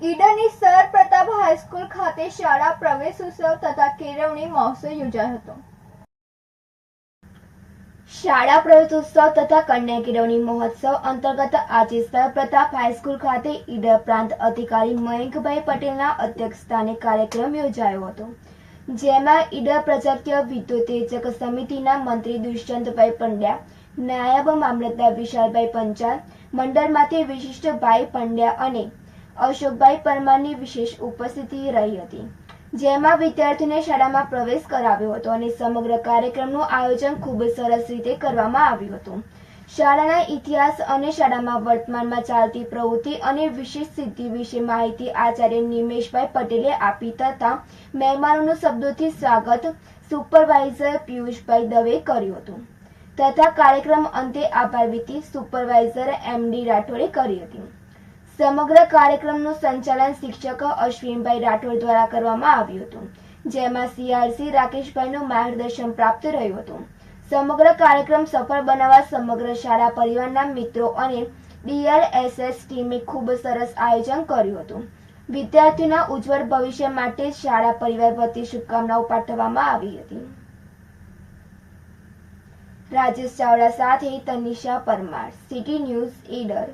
ઈડરની sir Pratap high school ખાતે શાળા પ્રવેશ ઉત્સવ તથા કેળવણી મહોત્સવ યોજાયો હતો. શાળા પ્રવેશ ઉત્સવ તથા કન્યા કેળવણી મહોત્સવ અંતર્ગત આજે સર પ્રતાપ હાઈસ્કૂલ ખાતે ઈડર પ્રાંત અધિકારી મયંકભાઈ પટેલના અધ્યક્ષસ્થાને કાર્યક્રમ યોજાયો હતો, જેમાં ઈડર પ્રજાકીય વિદ્યુતેજક સમિતિના મંત્રી દુષ્યંતભાઈ પંડ્યા, નાયબ મામલતદાર વિશાલભાઈ પંચાલ, મંડળમાંથી વિશિષ્ટભાઈ પંડ્યા અને અશોકભાઈ પરમારની વિશેષ ઉપસ્થિતિ રહી હતી જેમાં વિદ્યાર્થીઓને શાળામાં પ્રવેશ કરાવ્યો હતો અને સમગ્ર કાર્યક્રમનું આયોજન ખૂબ સરસ રીતે કરવામાં આવ્યું હતું. શાળાના ઇતિહાસ અને શાળામાં વર્તમાનમાં ચાલતી પ્રવૃત્તિ અને વિશેષ સિદ્ધિ વિશે માહિતી આચાર્ય નિમેશભાઈ પટેલે આપી તથા મહેમાનોનું શબ્દોથી સ્વાગત સુપરવાઇઝર પિયુષભાઈ દવે કર્યું હતું. તથા કાર્યક્રમ અંતે આભાર વિધિ સુપરવાઇઝર એમડી રાઠોડે કરી હતી. સમગ્ર કાર્યક્રમનું સંચાલન શિક્ષક અશ્વિનભાઈ રાઠોડ દ્વારા કરવામાં આવ્યું હતું, જેમાં સીઆરસી રાકેશભાઈનું માર્ગદર્શન પ્રાપ્ત રહ્યું હતું. સમગ્ર કાર્યક્રમ સફળ બનાવવા સમગ્ર શાળા પરિવારના મિત્રો અને ડીઆરએસએસ ટીમે ખૂબ સરસ આયોજન કર્યું હતું. વિદ્યાર્થીઓના ઉજ્જવળ ભવિષ્ય માટે શાળા પરિવાર વતી શુભકામનાઓ પાઠવવામાં આવી હતી. રાજેશ ચાવડા સાથે તનિષા પરમાર સિટી ન્યૂઝ ઈડર.